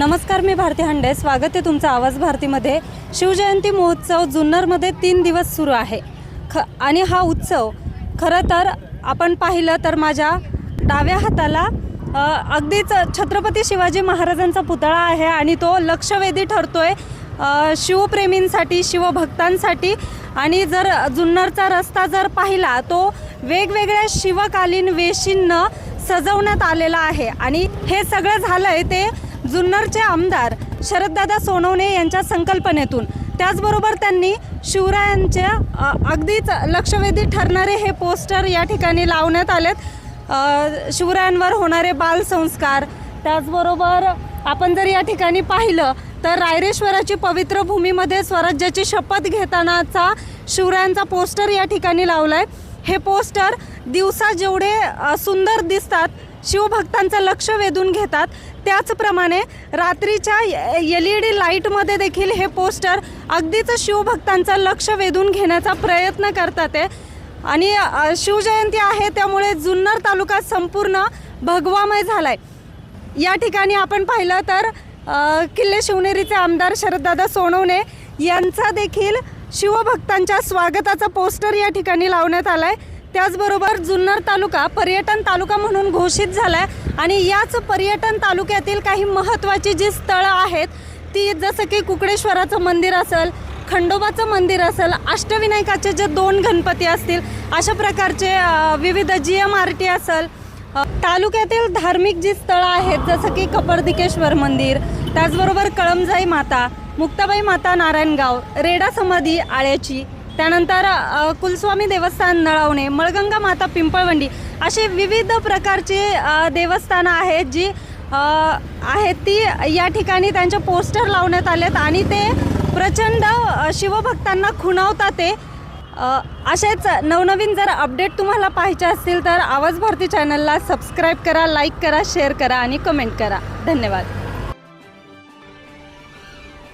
नमस्कार मी भारती हंडे. स्वागत आहे तुमचं आवाज भारतीमध्ये. शिवजयंती महोत्सव जुन्नरमध्ये तीन दिवस सुरू आहे. ख आणि हा उत्सव खरं तर आपण पाहिलं तर माझ्या डाव्या हाताला अगदीच छत्रपती शिवाजी महाराजांचा पुतळा आहे आणि तो लक्षवेधी ठरतो आहे शिवप्रेमींसाठी शिवभक्तांसाठी. आणि जर जुन्नरचा रस्ता जर पाहिला तो वेगवेगळ्या शिवकालीन वेशींना सजवण्यात आलेला आहे. आणि हे सगळं झालं आहे ते जुन्नरचे आमदार शरददादा सोनवणे यांच्या संकल्पनेतून. त्याचबरोबर त्यांनी शिवरायांच्या अगदीच लक्षवेधी ठरणारे हे पोस्टर या ठिकाणी लावण्यात आलेत. शिवरायांवर होणारे बालसंस्कार त्याचबरोबर आपण जर या ठिकाणी पाहिलं तर रायरेश्वराची पवित्र भूमीमध्ये स्वराज्याची शपथ घेतानाचा शिवरायांचा पोस्टर या ठिकाणी लावला आहे हे पोस्टर दिवसा जेवढे सुंदर दिसतात शिवभक्तांचं लक्ष वेधून घेतात. त्याचप्रमाणे रात्रीच्या एल ई डी लाईटमध्ये देखील हे पोस्टर अगदीच शिवभक्तांचं लक्ष वेधून घेण्याचा प्रयत्न करतात आहे आणि शिवजयंती आहे त्यामुळे जुन्नर तालुका संपूर्ण भगवामय झालाय. या ठिकाणी आपण पाहिलं तर किल्ले शिवनेरीचे आमदार शरददादा सोनवणे यांचा देखील शिवभक्तांच्या स्वागताचं पोस्टर या ठिकाणी लावण्यात आलाय. त्याचबरोबर जुन्नर तालुका पर्यटन तालुका म्हणून घोषित झालाय. आणि याच पर्यटन तालुक्यातील काही महत्त्वाची जी स्थळं आहेत ती जसं की कुकडेश्वराचं मंदिर असेल खंडोबाचं मंदिर असेल अष्टविनायकाचे जे दोन गणपती असतील अशा प्रकारचे विविध जी एम आर टी असेल तालुक्यातील धार्मिक जी स्थळं आहेत जसं की कपर्दिकेश्वर मंदिर त्याचबरोबर कळमजाई माता मुक्ताबाई माता नारायणगाव रेडा समाधी आळ्याची त्यानंतर कुलस्वामी देवस्थान नळावणे मळगंगा माता पिंपळवंडी असे विविध प्रकारचे देवस्थानं आहेत जी आहेत ती या ठिकाणी त्यांचे पोस्टर लावण्यात आलेत आणि ते प्रचंड शिवभक्तांना खुणावतात ते असेच नवनवीन जर अपडेट तुम्हाला पाहिजे असतील तर आवाज भारती चॅनलला सबस्क्राईब करा लाईक करा शेअर करा आणि कमेंट करा. धन्यवाद.